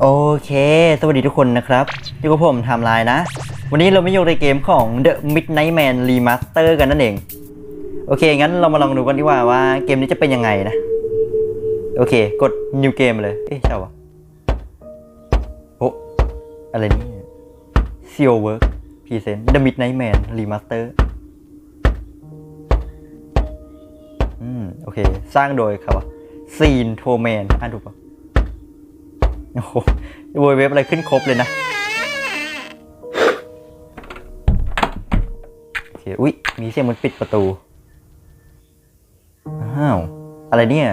โอเค สวัสดีทุกคนนะครับอยู่กับผมไทำลายนะ วันนี้เราไม่อยู่ในเกมของ The Midnight Man Remaster กันนั่นเอง โอเค งั้นเรามาลองดูกันดีกว่าว่าเกมนี้จะเป็นยังไงนะ โอเค กด New Game เลย เอ๊ะใช่วะโอ้อะไรนี่ Seal Work Present The Midnight Man Remaster อืม โอเค สร้างโดยครับซีนโทแมนอ่านถูกปะ โอ้โหโวยเว็บอะไรขึ้นครบเลยนะโอเคอุ๊ย มีเสียงมันปิดประตู อ้าว อะไรเนี่ย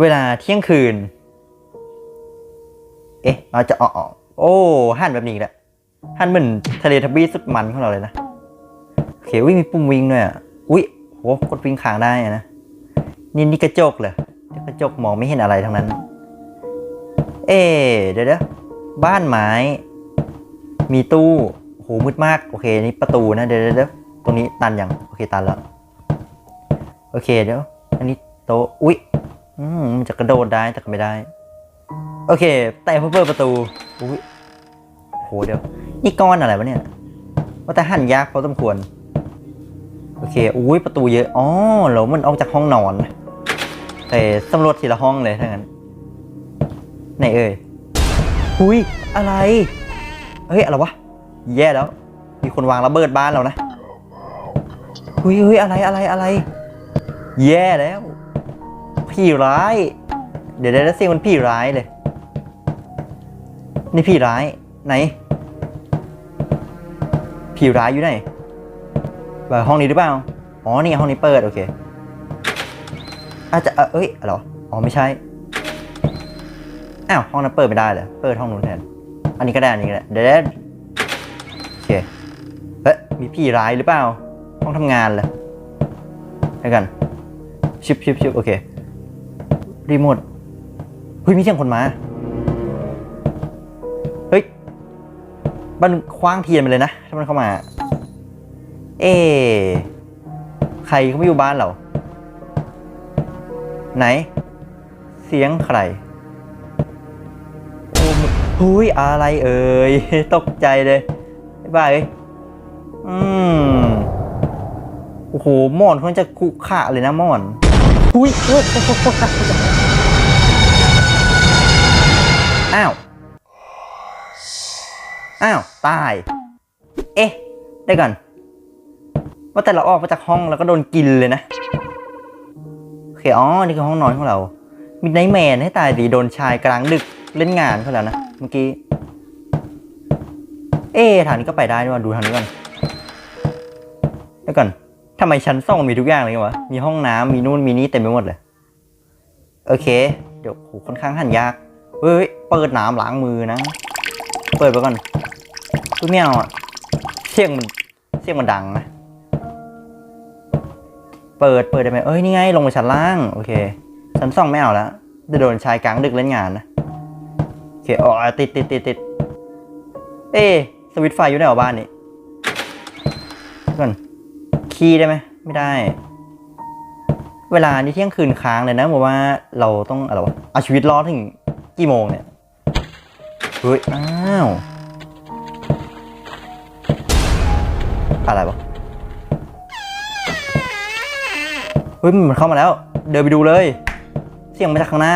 เวลาเที่ยงคืน เอ๊ะ เราจะอ๋อโอ้หันแบบนี้แหละหันเหมือนทะเลทับบี้สุดมันของเราเลยนะโอเคอุ๊ยมีปุ่มวิ่งด้วยอะอุ๊ยโหกดวิ่งค้างได้นะ นี่นี่กระจกเลยกระจกมองไม่เห็นอะไรทั้งนั้น เอ๊เดี๋ยวเดี๋ยวบ้านไม้ มีตู้โหมืดมาก โอเค นี่ประตูนะเดี๋ยวเดี๋ยวตรงนี้ตันยังโอเคตันแล้ว โอเคเดี๋ยว อันนี้โต๊ะอุ๊ยอืมมันจะกระโดดได้แต่ก็ไม่ได้ โอเค แต่เพอเปิดประตูอุ๊ยโหเดี๋ยว นี่ก้อนอะไรวะเนี่ยว่าแต่หั่นยากพอสมควร โอเคอุ้ยประตูเยอะอ๋อแล้วมันออกจากห้องนอนแต่สำรวจทีละห้องเลยถ้างั้น ไหนเอ่ยหุยอะไร เฮ้ย อะไรวะ แย่แล้ว มีคนวางระเบิดบ้านเรานะหุยเฮ้ย อะไรอะไรอะไร แย่แล้วพี่ร้าย เดี๋ยวได้เสียงมันพี่ร้ายเลย นี่พี่ร้าย ไหนพี่ร้ายอยู่ไหนแบบห้องนี้หรือเปล่า อ๋อ นี่ห้องนี้เปิด โอเค อาจจะ เออเฮ้ยอะไรอ๋อ ไม่ใช่ อ้าวห้องนั้นเปิดไม่ได้เลยเปิดห้องนู้นแทนอันนี้ก็ได้อันนี้ก็ได้เดี๋ยวโอเคเฮ้ยมีพี่ร้ายหรือเปล่าห้องทำงานเลยแล้วกันชิบชิบชิบโอเครีโมทเฮ้ยมีเสียงคนมาเฮ้ยมันคว้างเทียนไปเลยนะถ้ามันเข้ามา เอ๊ใครเขาไม่อยู่บ้านเราไหน เสียงใคร หุยอะไรเอ่ยตกใจเลยบ๊าเอ้ยอืมโอ้โหหมอนเขาจะคุขะเลยนะหมอนหุยเฮ้ยอ้าวอ้าวตาย เอ๊ะ ได้ก่อน ว่าแต่เราออกมาจากห้องแล้วก็โดนกินเลยนะโอเคอ๋อนี่คือห้องนอนของเรามิดไนแมนให้ตายดีโดนชายกลางดึก เล่นงานเขาแล้วนะ เมื่อกี้ เอ๊ทางนี้ก็ไปได้ด้วยว่ะดูทางนี้ก่อนเดี๋ยวก่อนทำไมชั้นสองมีทุกอย่างเลยวะ มีห้องน้ำมีนู่นมีนี่เต็มไปหมดเลย โอเค เดี๋ยวโหค่อนข้างหันยาก เฮ้ย เปิดน้ำล้างมือนะ เปิดไปก่อนคือไม่เอาอะเสียงมันเสียงมันดังนะ เปิดเปิดได้ไหมเอ้ย นี่ไง ลงมาชั้นล่าง โอเค ชั้นสองไม่เอาแล้วจะโดนชายกลางดึกเล่นงานนะ เคอ๋อติดติดติดติดเอ๊สวิตไฟอยู่ไหนวะบ้านนี้ก่อนคีย์ได้ไหมไม่ได้ เวลานี่เที่ยงคืนค้างเลยนะบอกว่าเราต้องอะไรวะเอาชีวิตรอดถึงกี่โมงเนี่ยเฮ้ยอ้าวอะไรวะเฮ้ยมันเข้ามาแล้ว เดินไปดูเลย เสียงมาจากข้างหน้า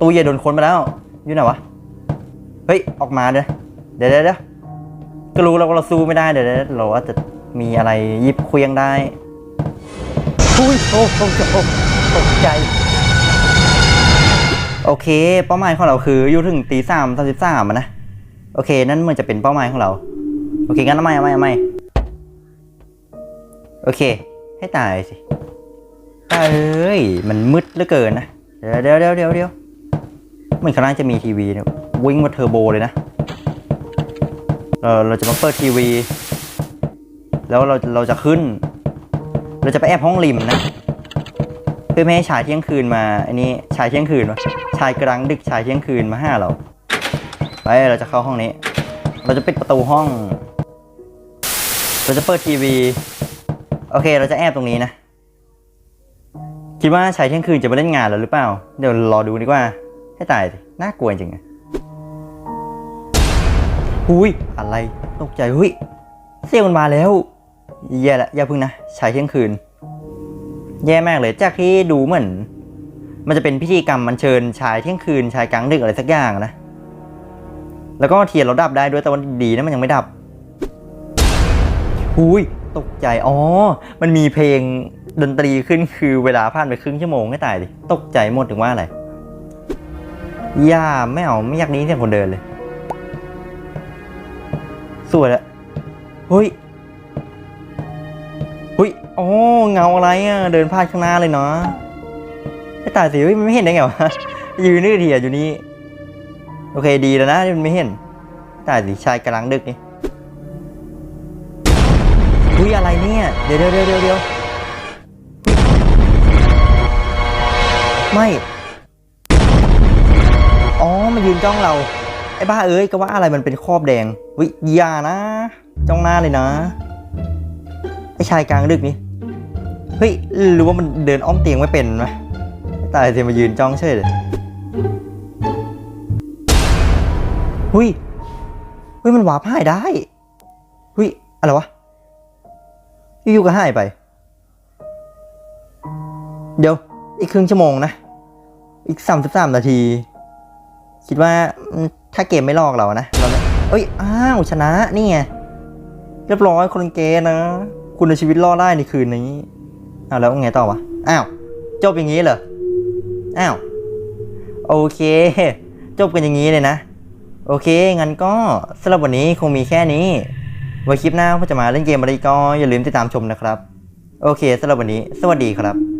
ตู้เย็นโดนค้นไปแล้ว อยู่ไหนวะ เฮ้ย ออกมาเด้อเดี๋ยวเดี๋ยวเดี๋ยวก็รู้แล้วว่าเราสู้ไม่ได้เดี๋ยวเดี๋ยวเราอาจจะมีอะไรหยิบเคลียงได้อุ้ยโอ้โหโอ้โหตกใจ โอเค เป้าหมายของเราคืออยู่ถึงตีสามสามสิบสามนะ โอเค นั่นเหมือนจะเป็นเป้าหมายของเรา โอเคงั้นเอาไม่เอาไม่เอาไม่โอเค ให้ตายสิตายเอ้ย มันมืดเหลือเกินนะ เดี๋ยวเดี๋ยวเดี๋ยวเดี๋ยว เหมือนข้างล่าจะมีทีวีเนี่ยวิ่งมาเทอร์โบเลยนะเราเราจะมาเปิดทีวี แล้วเราเราจะขึ้น เราจะไปแอบห้องริมนะเพื่อไม่ให้ชายเที่ยงคืนมาอันนี้ชายเที่ยงคืนวะชายกลางดึกชายเที่ยงคืนมาห้าเราไปเราจะเข้าห้องนี้ เราจะปิดประตูห้อง เราจะเปิดทีวี โอเค เราจะแอบตรงนี้นะ คิดว่าชายเที่ยงคืนจะมาเล่นงานแล้วหรือเปล่า เดี๋ยวรอดูดีกว่า ให้ตายสิน่ากลัวจริงอะหุยอะไรตกใจหุยเสียงมันมาแล้วแย่ละอย่าพึ่งนะใช้เที่ยงคืน แย่มากเลยจากที่ดูเหมือน มันจะเป็นพิธีกรรมมันเชิญชายเที่ยงคืนชายกลางดึกอะไรสักอย่างนะ แล้วก็เทียนเราดับได้ด้วยแต่วันดีนะมันยังไม่ดับหุยตกใจอ๋อ มันมีเพลงดนตรีขึ้นคือเวลาผ่านไปครึ่งชั่วโมงให้ตายดิตกใจหมดถึงว่าอะไร ย่าไม่เอาไม่อยากนี้เสียงคนเดินเลย สวยละเฮ้ยเฮ้ยอ๋อเงาอะไรอะ เดินพลาดข้างหน้าเลยเนาะไม่ตาสิเฮ้ยมันไม่เห็นได้ไงวะยืนนี่เถียอยู่นี่โอเคดีแล้วนะที่มันไม่เห็นตาสิชายกำลังดึกนี่อุ้ยอะไรเนี่ย เดี๋ยวเดี๋ยวเดี๋ยวเดี๋ยวไม่ มันยืนจ้องเรา ไอ้บ้าเอ้ยก็ว่าอะไรมันเป็นครอบแดง วิยานะ จ้องหน้าเลยนะ ไอ้ชายกลางดึกนี่ เฮ้ยหรือว่ามันเดินอ้อมเตียงไม่เป็นไหมตายเสียมายืนจ้องเฉยเลยหุยเฮ้ยมันวาร์ปหายได้หุยอะไรวะอยู่ๆก็หายไป เดี๋ยว อีกครึ่งชั่วโมงนะ อีกสามสิบสามนาที คิดว่าถ้าเกมไม่ลอกเรานะเราเอ้ย อ้าว ชนะ นี่ไง เรียบร้อยคนเกนะ คุณเอาชีวิตรอดได้ในคืนนี้อ้าวแล้วไงต่อวะ อ้าว จบอย่างนี้เหรอ อ้าว โอเค จบกันอย่างนี้เลยนะ โอเค งั้นก็สำหรับวันนี้คงมีแค่นี้ ไว้คลิปหน้าผมจะมาเล่นเกมอะไรก็อย่าลืมติดตามชมนะครับ โอเคสำหรับวันนี้ สวัสดีครับ